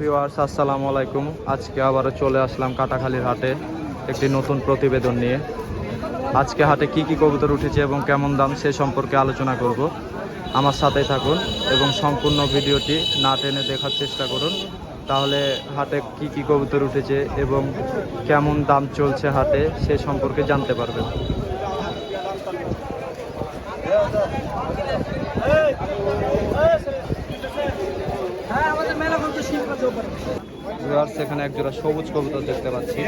Viewers, আসসালামু আলাইকুম। আজকে আবারও চলে আসলাম কাটাখালীর হাটে একটি নতুন প্রতিবেদন নিয়ে। আজকে হাটে কি কি কবুতর উঠেছে এবং কেমন দাম সে সম্পর্কে আলোচনা করব। আমার সাথে থাকুন এবং সম্পূর্ণ ভিডিওটি না টেনে দেখার চেষ্টা করুন। তাহলে হাটে কি কি কবুতর উঠেছে এবং কেমন দাম চলছে হাটে সে সম্পর্কে জানতে পারবেন। ভিউয়ার্স এখানে একজোড়া সবুজ কবুতর দেখতে পাচ্ছি।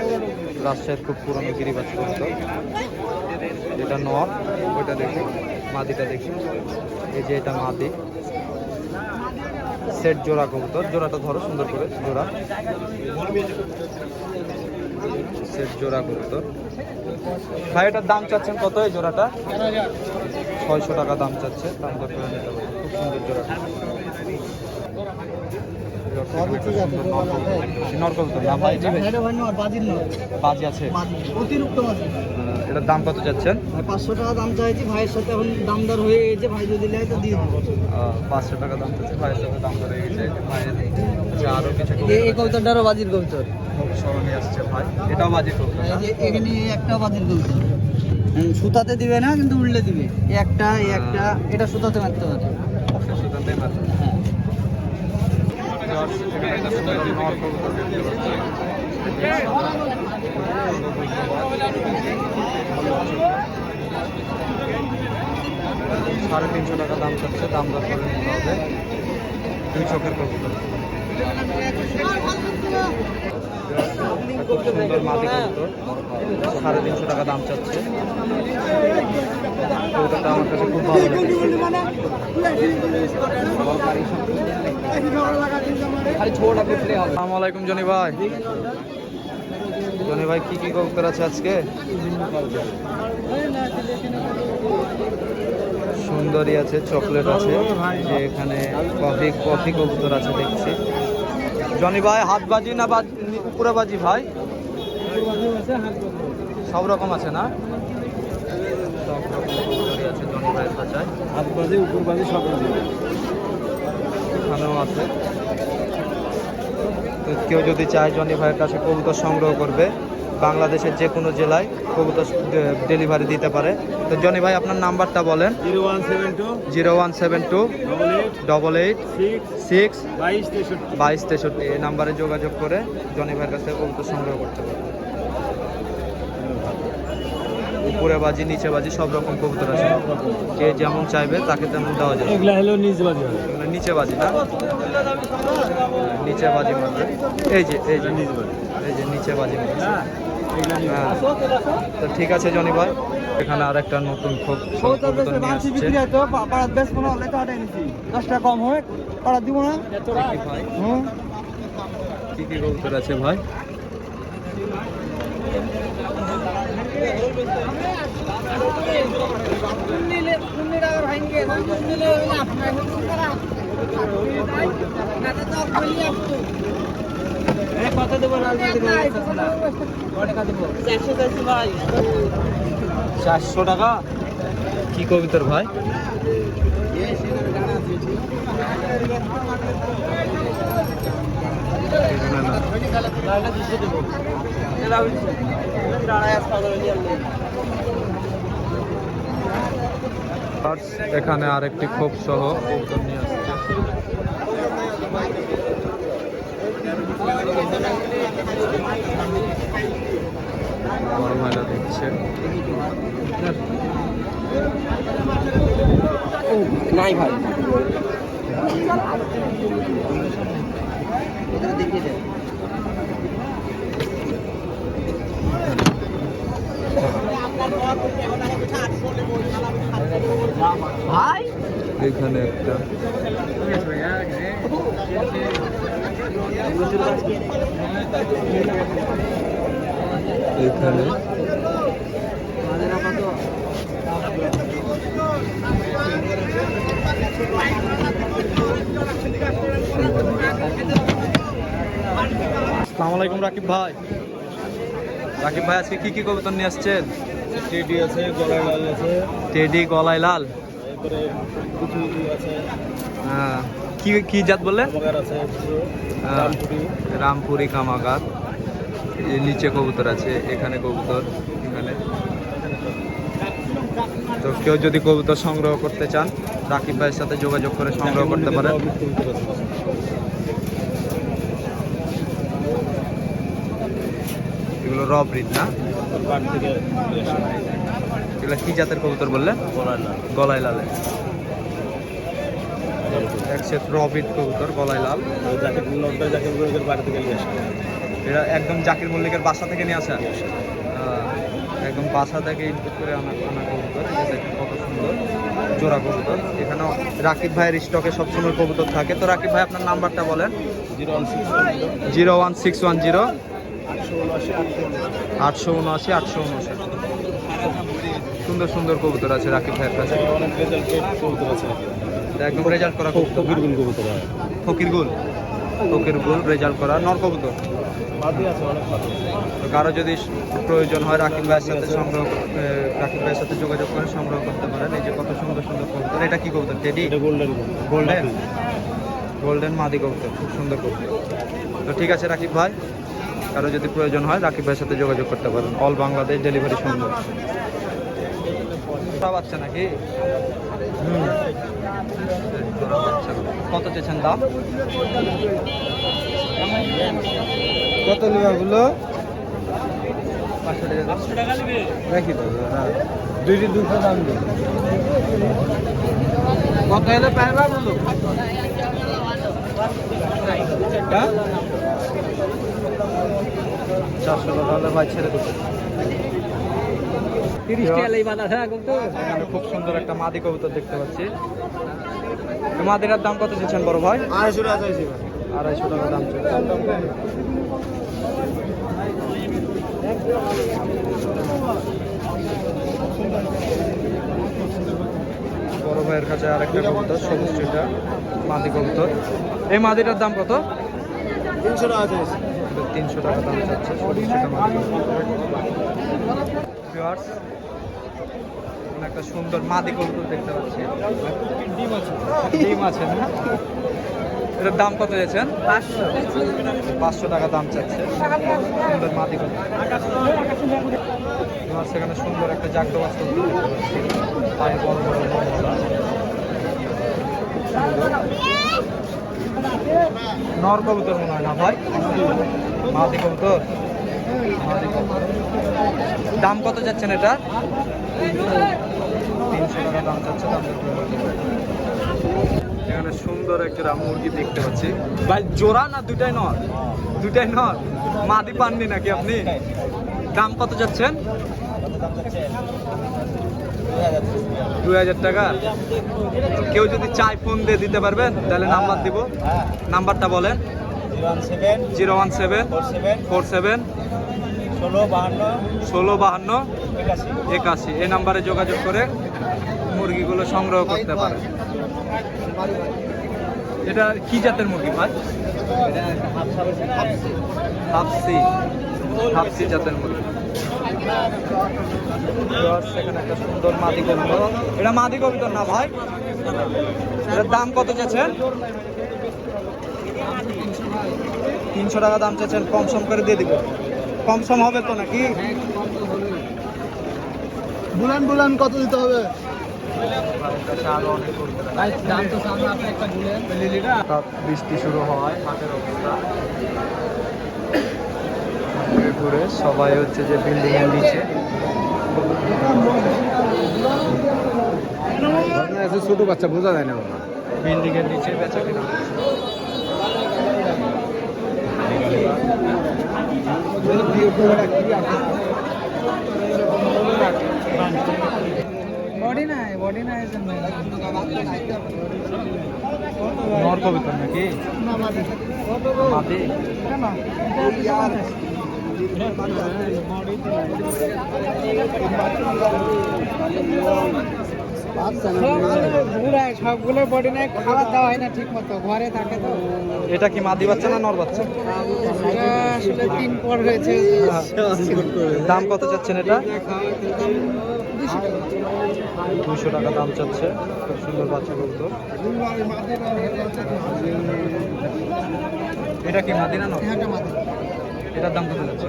রাজশাহীর খুব পুরনো গিরিবাজ কবুতর। এটা নর, ওইটা দেখি মাদিটা দেখি এই যে এটা মাদি। সেট জোড়া কবুতর, জোড়াটা ধরো সুন্দর করে, জোড়া। সেট জোড়া কবুতর। ভাই, এটার দাম চাচ্ছেন কত এই জোড়াটা? ছয়শো টাকা দাম চাচ্ছে দাম দর খুব সুন্দর জোড়াটা। না বাজি আছে। অতিরিক্ত এটার দাম কত যাচ্ছেন পাঁচশো টাকা দাম চাইছি ভাইয়ের সাথে এখন দামদার হয়ে গেছে ভাই যদি নেয় তো দিয়ে দেবো পাঁচশো টাকা দাম চাচ্ছে ভাইয়ের সাথে দাম ধরে গেছে। আচ্ছা আরও কিছু এই- কবিতাটারও বাজির কবিতর আসছে ভাই। এটাও বাজি কবুতর এই এখানে এই একটা বাজির কবিতর সুতাতে দিবে না কিন্তু উল্টে দিবে। একটা একটা এটা সুতাতে মারতে পারে। সুতাতে মাত্র হ্যাঁ এখানে একটা সুন্দর নর কবুতর দেখতে পাচ্ছি। সাড়ে তিনশো টাকা দাম চাচ্ছে দাম দর করে দুই চোখের সাড়ে তিনশো টাকা দাম চাচ্ছে আমার কাছে খুব ভালো আসসালামু আলাইকুম জনি ভাই। জনি ভাই, কি কি কবুতর আছে আজকে? সুন্দরী আছে, চকলেট আছে, যে এখানে কফি কফি কবুতর আছে দেখছি। জনি ভাই হাত বাজি না উপরে বাজি ভাই? সব রকম আছে না? সব রকম আছে জনি ভাইয়ের খাঁচায় হাত বাজি উপর বাজি সব এখানেও আছে। তো কেউ যদি চায় জনি ভাইয়ের কাছে কবুতর সংগ্রহ করবে। বাংলাদেশের যে কোনো জেলায় কবুতর ডেলিভারি দিতে পারে। তো জনি ভাই আপনার নাম্বারটা বলেন। Zero one seven two. Zero one seven two. Double eight six বাইশ তেষট্টি বাইশ তেষট্টি। এই নাম্বারে যোগাযোগ করে জনি ভাইয়ের কাছে কবুতর সংগ্রহ করতে পারবে উপরে বাজি নিচে বাজি সব রকম কবুতর আছে। কে যেমন চাইবে তাকে তেমন দেওয়া যাবে। এগুলা হলো নিজ বাজি নিচে বাজি না? নিচে বাজি মারবে এই যে এই যে। নিজ বাজি। এই যে নিচে বাজি হ্যাঁ তো ঠিক আছে জনি ভাই। এখানে আর একটা নতুন খুব কবুতর নিয়ে আসছে। তো পাড়ার বেশ কোনো হলে তো হাটাই নিছি দশ টাকা কম হয় পাড়া দিব না? কি কি কবুতর আছে ভাই। কত দেবো চারশো ভাই। টাকা? কি কবুতর ভাই? আর এখানে আরেকটি খোপ সহ। নিয়ে আসছে বড় ভাইরা দেখছে। নাই ভাই ভাই। এখানে একটা এখানে আসসালামু আলাইকুম রাকিব ভাই। রাকিব ভাই আজকে কি কি কবুতর নিয়ে আসছেন? টেডি আছে গলায় লাল আছে। টেডি গলায় লাল। এরপরে কুচুরি আছে। হ্যাঁ, কি কি জাত হ্যাঁ, রামপুরি। কামাগার। নিচে কবুতর আছে এখানে কবুতর এখানে। তো কেউ যদি কবুতর সংগ্রহ করতে চান রাকিব ভাইয়ের সাথে যোগাযোগ করে সংগ্রহ করতে পারেন। এগুলো র ব্রিড না? এগুলো কি জাতের কবুতর বললে গলায় লালে। এক সেট র ব্রিড কবুতর গলায় লাল। এটা একদম জাকির মল্লিকের বাসা থেকে নিয়ে আসা। একদম বাসা থেকে ইনপুট করে আনা আনা কবুতর। কত সুন্দর জোড়া কবুতর। এখানেও রাকিব ভাইয়ের স্টকে সবসময় কবুতর থাকে। তো রাকিব ভাই আপনার নাম্বারটা বলেন। Zero one six one zero. আটশো উনআশি। আটশো উনআশি আটশো উনআশি। সুন্দর সুন্দর কবুতর আছে রাকিব ভাইয়ের কাছে। এটা একদম রেজাল্ট করা কবুতর। ফকির গুল ফকির গুল। রেজাল্ট করা নর কবুতর। কারও যদি প্রয়োজন হয় রাকিব ভাইয়ের সাথে সংগ্রহ রাকিব ভাইয়ের সাথে যোগাযোগ করে সংগ্রহ করতে পারেন। এই যে কত সুন্দর সুন্দর কবুতর। এটা কি কবুতর টেডি? Golden golden? মাদি। কবুতর খুব সুন্দর কবুতর। তো ঠিক আছে রাকিব ভাই কারও যদি প্রয়োজন হয় রাকিব ভাইয়ের সাথে যোগাযোগ করতে পারেন। অল বাংলাদেশ ডেলিভারি সুন্দর জোড়া বাচ্চা নাকি। কত চেয়েছেন দাম? কত লিবাগুলো পাঁচশো টাকা। রাখি তো হ্যাঁ। দুইটি দুশো দাম দিই কত হলে পারবা বলো চারশো টাকা হলে ভাই ছেড়ে দেবো তিরিশ টাকা লেই বাধা থাক তো এখানে খুব সুন্দর একটা মাদি কবুতর দেখতে পাচ্ছি। এই মাদিটার দাম কত চেয়েছেন বড় ভাই? আড়াইশো টাকা চাইছি আড়াইশো টাকা দাম বড় ভাইয়ের কাছে আরেকটা কবুতর সবুজ যেটা মাদি কবুতর। এই মাদিটার দাম কত? তিনশো টাকা তিনশো টাকা দাম চাচ্ছে সবুজ যেটা মাদি কবুতর। এখানে একটা সুন্দর মাদি কবুতর দেখতে পাচ্ছি। ডিম আছে। ডিম আছে না? এটার দাম কত দিয়েছেন পাঁচশো। পাঁচশো টাকা দাম চাচ্ছে। সুন্দর মাদি কবুতর সেখানে সুন্দর একটা জাগ্র পাচ্ছি। পায়ে বড় বড় নরমালা। নর কবুতর মনে হয় না ভাই? মাদি কবুতর? দাম কত যাচ্ছেন এটা? তিনশো টাকা দাম এখানে সুন্দর একটা মুরগি দেখতে পাচ্ছি। ভাই জোড়া না দুটাই নর? দুটাই নর? মাদি পাননি নাকি আপনি? দাম কত যাচ্ছেন? দুই হাজার টাকা। কেউ যদি চাই ফোন দিয়ে দিতে পারবেন তাহলে নাম্বার দিব। নাম্বারটা বলেন। Zero one seven four seven ষোলো বাহান্ন একাশি। এই নাম্বারে যোগাযোগ করে মুরগিগুলো সংগ্রহ করতে পারেন এটা কি জাতের মুরগি ভাই? হাফসি। হাফসি জাতের মুরগি। একটা সুন্দর মাদি কবিতর এটা মাদি কবিতর না ভাই? এটার দাম কত চাচ্ছেন? তিনশো টাকা দাম চাচ্ছেন কম সম করে দিয়ে দিব। কম সম হবে তো নাকি? বুলান বুলান কত দিতে হবে? আরও অনেক কবিতর আছে। দাম তো সামনে একটা বৃষ্টি শুরু হওয়ায় মাঠের অবস্থা। ঘুরে সবাই হচ্ছে যে বিল্ডিং এর নিচে। ছোট বাচ্চা বোঝা যায় না বিল্ডিং এর নিচে বেচা কেনা। বডি নাই বডি নাই নর কবিতর নাকি? মাদি সবগুলো বডি নাই খাবার দেওয়া হয় না ঠিক ঘরে থাকে তো এটা কি মাদি বাচ্চা না নর বাচ্চা? আসলে দাম কত চাচ্ছেন এটা? দুইশো টাকা দাম চাচ্ছে। খুব সুন্দর বাচ্চা কবুতর এটা কি মাদি না নর? এটার দাম কত যাচ্ছে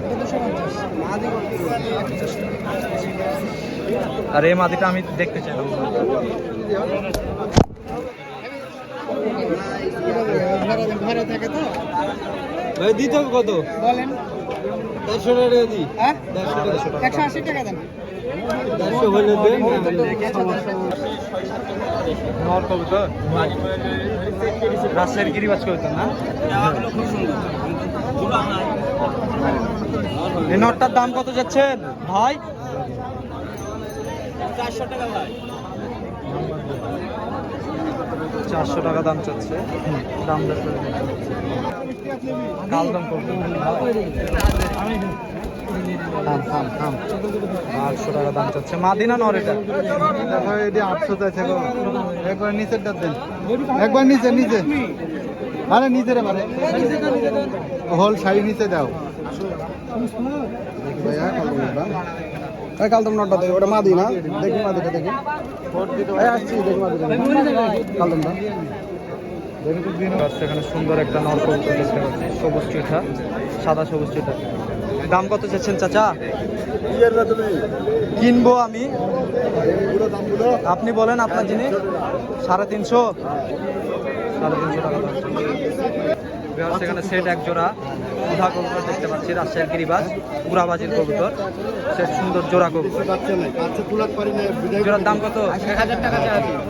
আর এই মাদিটা আমি দেখতে চাইলাম ঘরে থাকে তো ভাই দিতে কত? বলেন। দেড়শো টাকা দিই। হ্যাঁ? দেড়শো টাকা একশো আশি টাকা দেন। দেড়শো হলে দেন নর কবুতর রাজশাহীর গিরিবাজ কবুতর না? এই নটটার দাম কত যাচ্ছেন? ভাই চারশো টাকা দাম চাচ্ছে। দাম দর করে নিতে হচ্ছে। কাল দাম করবেন থাম থাম থাম। আটশো টাকা দাম চাচ্ছে। মাদিনা নর এটা। দেখো এটি আটশো গো। একবার নিচের ডাক দেন। একবার নিচে নিচে। আরে নিচে রে মারে হোল শাড়ি নিচে দাও। কাল তোমরা নটটা দেখো ওটা মাদি না? দেখি মাদিটা দেখি। আসছি, দেখি সেখানে সুন্দর একটা সবুজ সাদা সবুজ দাম কত চাচ্ছেন চাচা? কিনবো আমি। আপনি বলেন আপনার জিনিস। সাড়ে তিনশো। সাড়ে তিনশো টাকা সেখানে সেট এক জোড়া। উধা কবুতর দেখতে পাচ্ছি, রাজশাহীর গিরিবাজ উড়াবাজির কবুতর। সেট সুন্দর জোড়া কবুতর। জোড়ার দাম কত?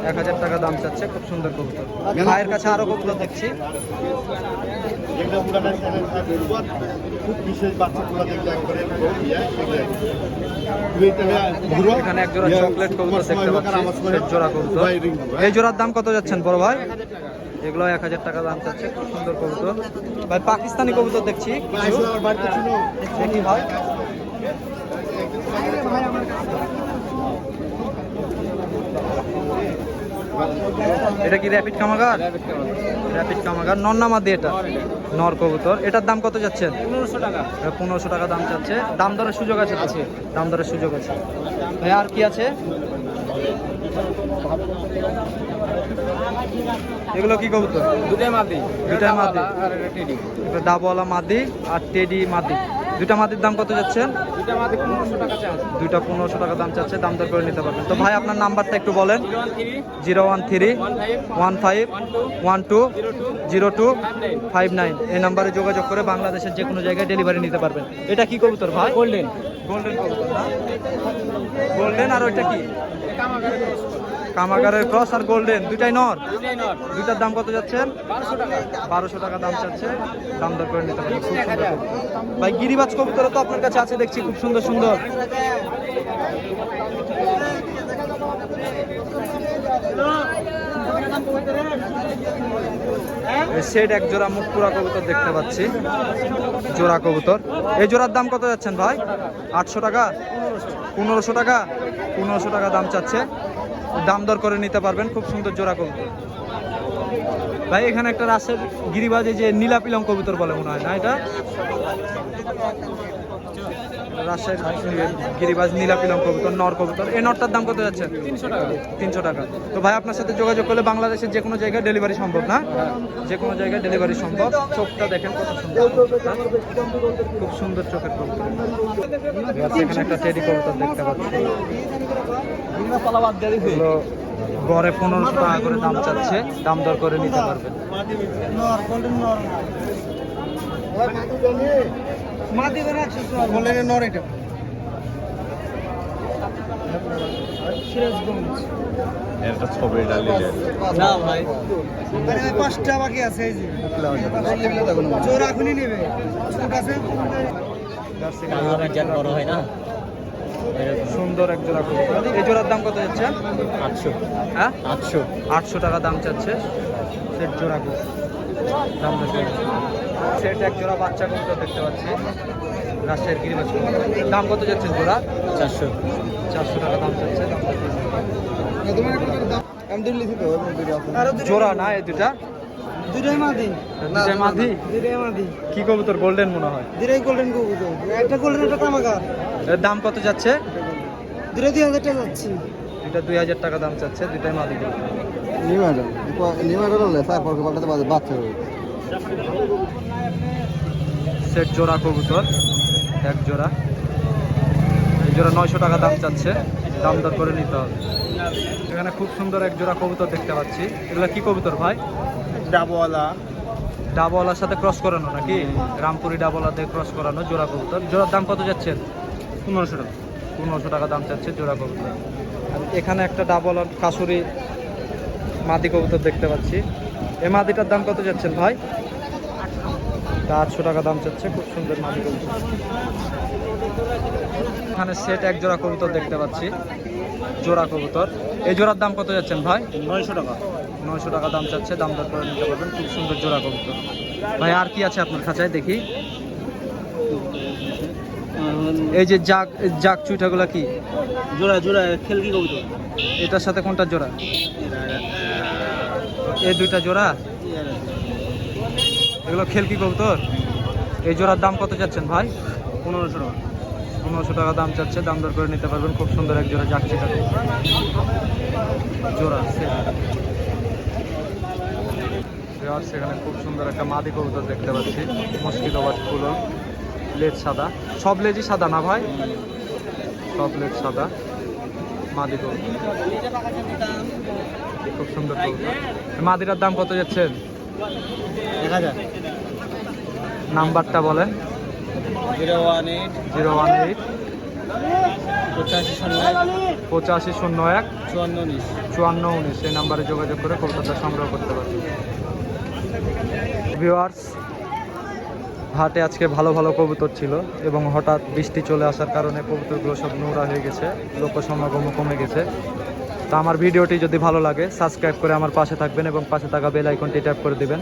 এক হাজার টাকা দাম চাচ্ছে, খুব সুন্দর কবুতর। ভাইয়ের কাছে আরও কবুতর দেখছি। এখানে এক জোড়া চকলেট কবুতর দেখতে পাচ্ছি। জোড়া কবুতর। এই জোড়ার দাম কত যাচ্ছেন বড় ভাই? এগুলো এক হাজার টাকা দাম চাচ্ছে খুব সুন্দর কবুতর। ভাই পাকিস্তানি কবুতর দেখছি দেখি ভাই এটা কি র্যাপিড কামাগার র্যাপিড কামাগার নন্নামা দিয়ে এটা। নর কবুতর। এটার দাম কত যাচ্ছেন পনেরোশো টাকা। পনেরোশো টাকা দাম চাচ্ছে। দাম দরের সুযোগ আছে আছে। দাম দরের সুযোগ আছে। ভাই আর কি আছে? এগুলো কি কবুতর? দুটাই মাদি। দুটাই মাদি। আর এটা টেডি। এটা ডাবওয়ালা মাদি আর টেডি মাদি। দুটা মাটির দাম কত যাচ্ছে? দুইটা পনেরোশো টাকা দাম চাচ্ছে দাম দর করে নিতে পারবেন। তো ভাই আপনার নাম্বারটা একটু বলেন। Zero one three one five one two zero two five nine. এই নাম্বারে যোগাযোগ করে বাংলাদেশের যে কোনো জায়গায় ডেলিভারি নিতে পারবেন। এটা কি কবুতর ভাই? গোল্ডেন। গোল্ডেন কবুতর না? গোল্ডেন আর ওইটা কি? কামাগারের ক্রস আর গোল্ডেন, দুইটাই নর। দুইটার দাম কত যাচ্ছেন বারোশো টাকা দাম চাচ্ছে। দাম দর করে নিতে সুন্দর ভাই, গিরিবাজ কবুতর তো আপনার কাছে আছে, দেখছি খুব সুন্দর সুন্দর। সেট এক জোড়া মুখপুরা কবুতর দেখতে পাচ্ছি। জোড়া কবুতর। এই জোড়ার দাম কত যাচ্ছেন ভাই? আটশো টাকা? পনেরোশো টাকা? পনেরোশো টাকা দাম চাচ্ছে। দাম দর করে নিতে পারবেন। খুব সুন্দর জোড়া কবুতর ভাই এখানে একটা রাসের গিরিবাজে যে নীলাপিলং কবুতর বলে মনে হয় না এটা? রাজশাহীর গিরিবাজ কবুতর নর কবুতর। এই নরটার দাম কত যাচ্ছে? তিনশো টাকা। তিনশো টাকা। তো ভাই আপনার সাথে যোগাযোগ করলে বাংলাদেশের যে কোনো জায়গায় ডেলিভারি সম্ভব না? যে কোনো জায়গায় ডেলিভারি সম্ভব। চোখটা দেখেন কত সুন্দর? খুব সুন্দর চোখের কবুতর। এখানে একটা টেডি কবুতর দেখতে পাচ্ছি। গড়ে পনেরোশো টাকা করে দাম চাচ্ছে। দাম দর করে নিতে পারবেন। না ভাই। পাঁচটা বাকি আছে এই যে। চোর এখনই নেবে। আছে বড় হয় না? সুন্দর এক জোড়া কবুতর এই জোড়ার দাম কত যাচ্ছে? আটশো। হ্যাঁ? আটশো। আটশো টাকা দাম চাচ্ছে। সেট জোড়া কবুতর দাম দেখতে সেট এক জোড়া বাচ্চা কবুতর দেখতে পাচ্ছি। রাজশাহীর গিরিবাজ। দাম কত যাচ্ছে জোড়া? চারশো। চারশো টাকা দাম চাচ্ছে। জোড়া না এই দুটা? দুটাই মাদি। দুটাই মাদি। দুটাই মাদি। কি কবুতর গোল্ডেন মনে হয়? দুটাই গোল্ডেন কবুতর। একটা গোল্ডেন একটা কামাকার। দাম কত যাচ্ছে? দুটাই দুই হাজার টাকা যাচ্ছি। দুটা দুই হাজার টাকা দাম চাচ্ছে দুটাই মাদি সেট জোড়া কবুতর এক জোড়া। এই জোড়া নয়শো টাকা দাম চাচ্ছে দাম দর করে নিতে হবে। এখানে খুব সুন্দর এক জোড়া কবুতর দেখতে পাচ্ছি। এগুলো কি কবুতর ভাই? ডাবওয়ালা। ডাবওয়ালার সাথে ক্রস করানো নাকি? রামপুরি ডাবওয়ালা দিয়ে ক্রস করানো জোড়া কবুতর। জোড়ার দাম কত যাচ্ছেন পনেরোশো টাকা। পনেরোশো টাকা দাম চাচ্ছে জোড়া কবুতর। এখানে একটা ডাবওয়ালার কাসুরি মাদি কবুতর দেখতে পাচ্ছি। এই মাদিটার দাম কত যাচ্ছেন ভাই? আটশো টাকা দাম চাচ্ছে খুব সুন্দর মাদি কবুতর। এখানে সেট এক জোড়া কবুতর দেখতে পাচ্ছি জোড়া কবুতর। এই জোড়ার দাম কত যাচ্ছেন ভাই? নয়শো টাকা। নয়শো টাকা দাম চাচ্ছে দাম দর করে নিতে পারবেন খুব সুন্দর জোড়া কবুতর। ভাই আর কি আছে আপনার খাঁচায়? দেখি। এই যে জাগ জাগ চুইটাগুলা কি? জোড়া জোড়া খেলকি কবুতর? এটার সাথে কোনটা জোড়া? এই দুইটা জোড়া? এগুলো খেলকি কবুতর? এই জোড়ার দাম কত চাচ্ছেন ভাই? পনেরোশো টাকা। পনেরোশো টাকা দাম চাচ্ছে দাম দর করে নিতে পারবেন। খুব সুন্দর এক জোড়া যাচ্ছে জোড়া সেখানে খুব সুন্দর একটা মাদি কবুতর দেখতে পাচ্ছি। মস্কিটো বাজ ফুলো লেজ সাদা। সব লেজই সাদা না ভাই? সব লেজ সাদা। মাদি খুব সুন্দর মাদিটার দাম কত যাচ্ছেন এক হাজার। নাম্বারটা বলেন। Zero one eight. Zero one eight. পঁচাশি শূন্য পঁচাশি শূন্য এক। চুয়ান্ন উনিশ। চুয়ান্ন উনিশ। এই নাম্বারে যোগাযোগ করে কলকাতা সংগ্রহ করতে পারবেন। ভিউয়ার্স হাটে আজকে ভালো ভালো কবুতর ছিল এবং হঠাৎ বৃষ্টি চলে আসার কারণে কবুতরগুলো সব নোংরা হয়ে গেছে লোক সমাগমও কমে গেছে। তা আমার ভিডিওটি যদি ভালো লাগে সাবস্ক্রাইব করে আমার পাশে থাকবেন এবং পাশে থাকা বেল আইকনটি ট্যাপ করে দিবেন,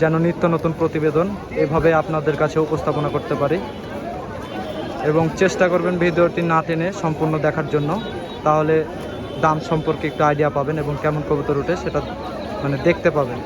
যেন নিত্য নতুন প্রতিবেদন এভাবে আপনাদের কাছে উপস্থাপনা করতে পারি। এবং চেষ্টা করবেন ভিডিওটি না টেনে সম্পূর্ণ দেখার জন্য, তাহলে দাম সম্পর্কে একটু আইডিয়া পাবেন এবং কেমন কবুতর উঠে সেটা মানে দেখতে পাবেন।